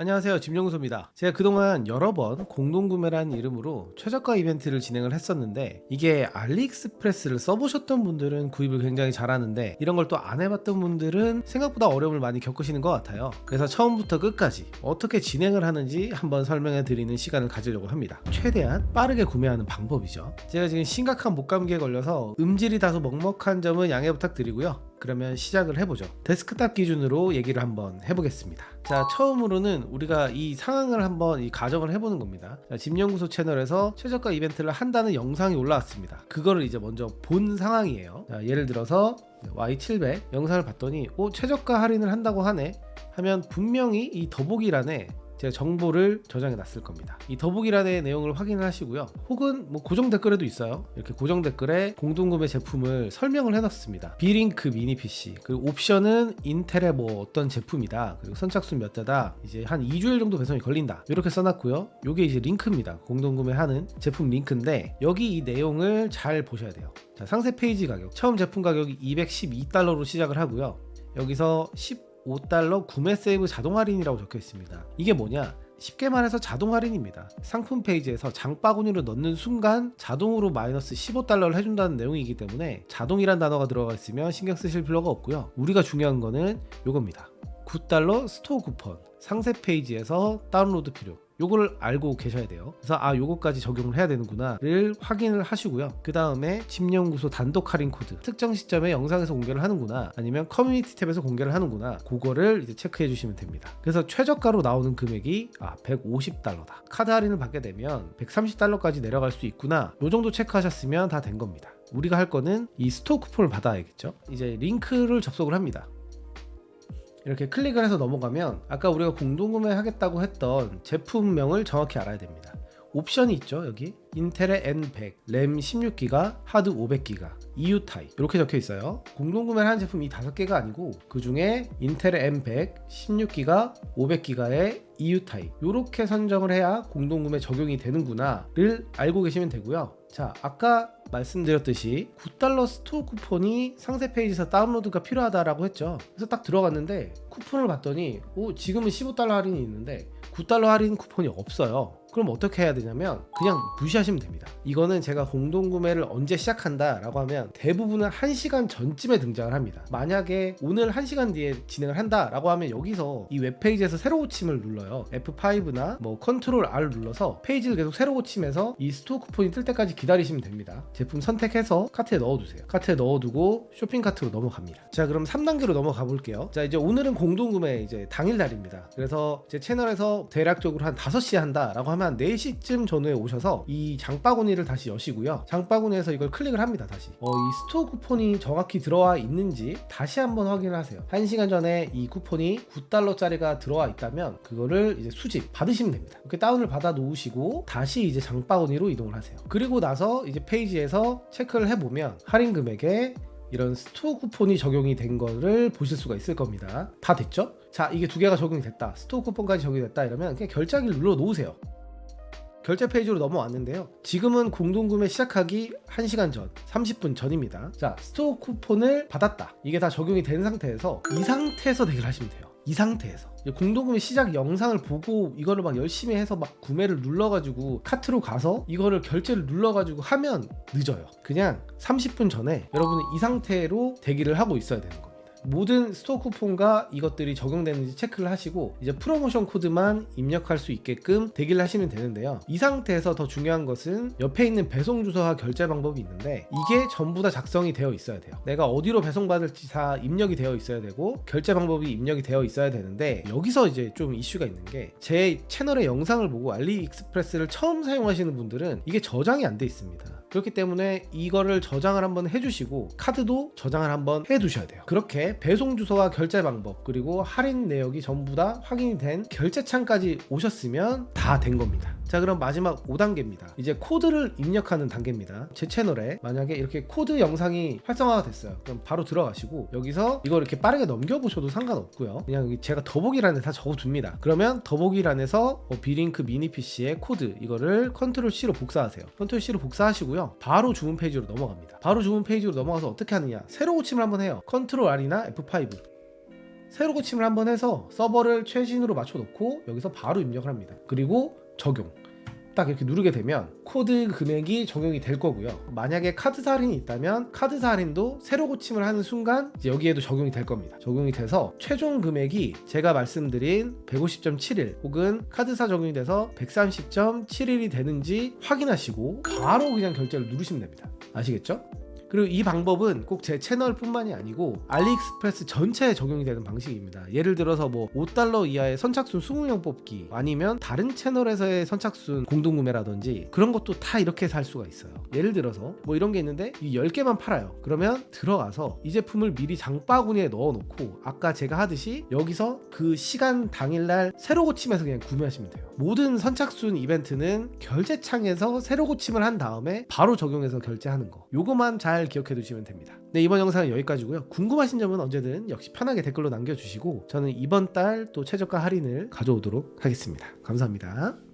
안녕하세요. 짐영수입니다. 제가 그동안 여러 번 공동구매라는 이름으로 최저가 이벤트를 진행을 했었는데 이게 알리익스프레스를 써보셨던 분들은 구입을 굉장히 잘하는데 이런 걸 또 안 해봤던 분들은 생각보다 어려움을 많이 겪으시는 것 같아요. 그래서 처음부터 끝까지 어떻게 진행을 하는지 한번 설명해 드리는 시간을 가지려고 합니다. 최대한 빠르게 구매하는 방법이죠. 제가 지금 심각한 목감기에 걸려서 음질이 다소 먹먹한 점은 양해 부탁드리고요 그러면 시작을 해보죠. 데스크탑 기준으로 얘기를 한번 해보겠습니다. 자, 처음으로는 우리가 이 상황을 한번 이 가정을 해보는 겁니다. 자, 집연구소 채널에서 최저가 이벤트를 한다는 영상이 올라왔습니다. 그거를 이제 먼저 본 상황이에요. 자, 예를 들어서 Y700 영상을 봤더니 오 최저가 할인을 한다고 하네 하면 분명히 이 더보기란에 제가 정보를 저장해 놨을 겁니다. 이 더보기란의 내용을 확인을 하시고요. 혹은 뭐 고정 댓글에도 있어요. 이렇게 고정 댓글에 공동구매 제품을 설명을 해놨습니다. 비링크 미니 PC 그리고 옵션은 인텔의 뭐 어떤 제품이다. 그리고 선착순 몇 대다. 이제 한 2주일 정도 배송이 걸린다. 이렇게 써놨고요. 요게 이제 링크입니다. 공동구매하는 제품 링크인데 여기 이 내용을 잘 보셔야 돼요. 자, 상세 페이지 가격 처음 제품 가격이 212달러로 시작을 하고요. 여기서 10 5달러 구매 세이브 자동 할인이라고 적혀 있습니다. 이게 뭐냐? 쉽게 말해서 자동 할인입니다. 상품 페이지에서 장바구니로 넣는 순간 자동으로 마이너스 15달러를 해준다는 내용이기 때문에 자동이란 단어가 들어가 있으면 신경 쓰실 필요가 없고요. 우리가 중요한 거는 이겁니다. 9달러 스토어 쿠폰 상세 페이지에서 다운로드 필요 요거를 알고 계셔야 돼요. 그래서 아 요거까지 적용을 해야 되는구나 를 확인을 하시고요. 그 다음에 집연구소 단독 할인 코드 특정 시점에 영상에서 공개를 하는구나 아니면 커뮤니티 탭에서 공개를 하는구나 그거를 이제 체크해 주시면 됩니다. 그래서 최저가로 나오는 금액이 아 150달러다. 카드 할인을 받게 되면 130달러까지 내려갈 수 있구나. 요 정도 체크하셨으면 다 된 겁니다. 우리가 할 거는 이 스토어 쿠폰을 받아야겠죠. 이제 링크를 접속을 합니다. 이렇게 클릭을 해서 넘어가면 아까 우리가 공동구매 하겠다고 했던 제품명을 정확히 알아야 됩니다. 옵션이 있죠 여기? 인텔의 N100 램 16기가 하드 500기가 EU 타입. 이렇게 적혀 있어요. 공동 구매를 하는 제품이 5개가 아니고 그 중에 인텔의 M100 16기가 500기가의 EU 타입. 이렇게 선정을 해야 공동 구매 적용이 되는구나를 알고 계시면 되고요. 자 아까 말씀드렸듯이 9달러 스토어 쿠폰이 상세 페이지에서 다운로드가 필요하다라고 했죠. 그래서 딱 들어갔는데 쿠폰을 봤더니 오 지금은 15달러 할인이 있는데 9달러 할인 쿠폰이 없어요 그럼 어떻게 해야 되냐면 그냥 무시하시면 됩니다. 이거는 제가 공동 구매를 언제 시작한다 라고 하면 대부분은 1시간 전쯤에 등장을 합니다. 만약에 오늘 1시간 뒤에 진행을 한다 라고 하면 여기서 이 웹페이지에서 새로 고침을 눌러요. F5나 뭐 컨트롤 R 눌러서 페이지를 계속 새로 고침해서 이 스토어 쿠폰이 뜰 때까지 기다리시면 됩니다. 제품 선택해서 카트에 넣어두세요. 카트에 넣어두고 쇼핑 카트로 넘어갑니다. 자 그럼 3단계로 넘어가 볼게요. 자 이제 오늘은 공동 구매 이제 당일 날입니다. 그래서 제 채널에서 대략적으로 한 5시에 한다 라고 하면 한 4시쯤 전후에 오셔서 이 장바구니를 다시 여시고요. 장바구니에서 이걸 클릭을 합니다. 다시. 어, 이 스토어 쿠폰이 정확히 들어와 있는지 다시 한번 확인을 하세요. 1시간 전에 이 쿠폰이 9달러짜리가 들어와 있다면 그거를 이제 수집 받으시면 됩니다. 이렇게 다운을 받아 놓으시고 다시 이제 장바구니로 이동을 하세요. 그리고 나서 이제 페이지에서 체크를 해보면 할인 금액에 이런 스토어 쿠폰이 적용이 된 거를 보실 수가 있을 겁니다. 다 됐죠? 자, 이게 두 개가 적용이 됐다. 스토어 쿠폰까지 적용이 됐다. 이러면 그냥 결제하기를 눌러 놓으세요. 결제 페이지로 넘어왔는데요. 지금은 공동구매 시작하기 1시간 전, 30분 전입니다. 자, 스토어 쿠폰을 받았다. 이게 다 적용이 된 상태에서 이 상태에서 대기를 하시면 돼요. 이 상태에서 공동구매 시작 영상을 보고 이거를 막 열심히 해서 막 구매를 눌러가지고 카트로 가서 이거를 결제를 눌러가지고 하면 늦어요. 그냥 30분 전에 여러분은 이 상태로 대기를 하고 있어야 되는 거예요. 모든 스토어 쿠폰과 이것들이 적용되는지 체크를 하시고 이제 프로모션 코드만 입력할 수 있게끔 대기를 하시면 되는데요. 이 상태에서 더 중요한 것은 옆에 있는 배송 주소와 결제 방법이 있는데 이게 전부 다 작성이 되어 있어야 돼요. 내가 어디로 배송받을지 다 입력이 되어 있어야 되고 결제 방법이 입력이 되어 있어야 되는데 여기서 이제 좀 이슈가 있는 게 제 채널의 영상을 보고 알리익스프레스를 처음 사용하시는 분들은 이게 저장이 안 돼 있습니다. 그렇기 때문에 이거를 저장을 한번 해주시고 카드도 저장을 한번 해두셔야 돼요. 그렇게 배송 주소와 결제 방법 그리고 할인 내역이 전부 다 확인이 된 결제창까지 오셨으면 다 된 겁니다. 자 그럼 마지막 5단계입니다. 이제 코드를 입력하는 단계입니다. 제 채널에 만약에 이렇게 코드 영상이 활성화가 됐어요. 그럼 바로 들어가시고 여기서 이걸 이렇게 빠르게 넘겨보셔도 상관없고요. 그냥 여기 제가 더보기란에 다 적어둡니다. 그러면 더보기란에서 뭐 비링크 미니 PC의 코드 이거를 컨트롤 C로 복사하세요. 컨트롤 C로 복사하시고요. 바로 주문 페이지로 넘어갑니다. 바로 주문 페이지로 넘어가서 어떻게 하느냐? 새로 고침을 한번 해요. 컨트롤 R이나 F5 새로 고침을 한번 해서 서버를 최신으로 맞춰 놓고 여기서 바로 입력을 합니다. 그리고 적용. 딱 이렇게 누르게 되면 코드 금액이 적용이 될 거고요. 만약에 카드사 할인이 있다면 카드사 할인도 새로 고침을 하는 순간 여기에도 적용이 될 겁니다. 적용이 돼서 최종 금액이 제가 말씀드린 150.71 혹은 카드사 적용이 돼서 130.71이 되는지 확인하시고 바로 그냥 결제를 누르시면 됩니다. 아시겠죠? 그리고 이 방법은 꼭 제 채널뿐만이 아니고 알리익스프레스 전체에 적용이 되는 방식입니다. 예를 들어서 뭐 5달러 이하의 선착순 20명 뽑기 아니면 다른 채널에서의 선착순 공동구매라든지 그런 것도 다 이렇게 살 수가 있어요. 예를 들어서 뭐 이런 게 있는데 이 10개만 팔아요. 그러면 들어가서 이 제품을 미리 장바구니에 넣어놓고 아까 제가 하듯이 여기서 그 시간 당일날 새로 고침해서 그냥 구매하시면 돼요. 모든 선착순 이벤트는 결제창에서 새로 고침을 한 다음에 바로 적용해서 결제하는 거. 요거만 잘 기억해 두시면 됩니다. 네, 이번 영상은 여기까지고요. 궁금하신 점은 언제든 역시 편하게 댓글로 남겨주시고 저는 이번 달 또 최저가 할인을 가져오도록 하겠습니다. 감사합니다.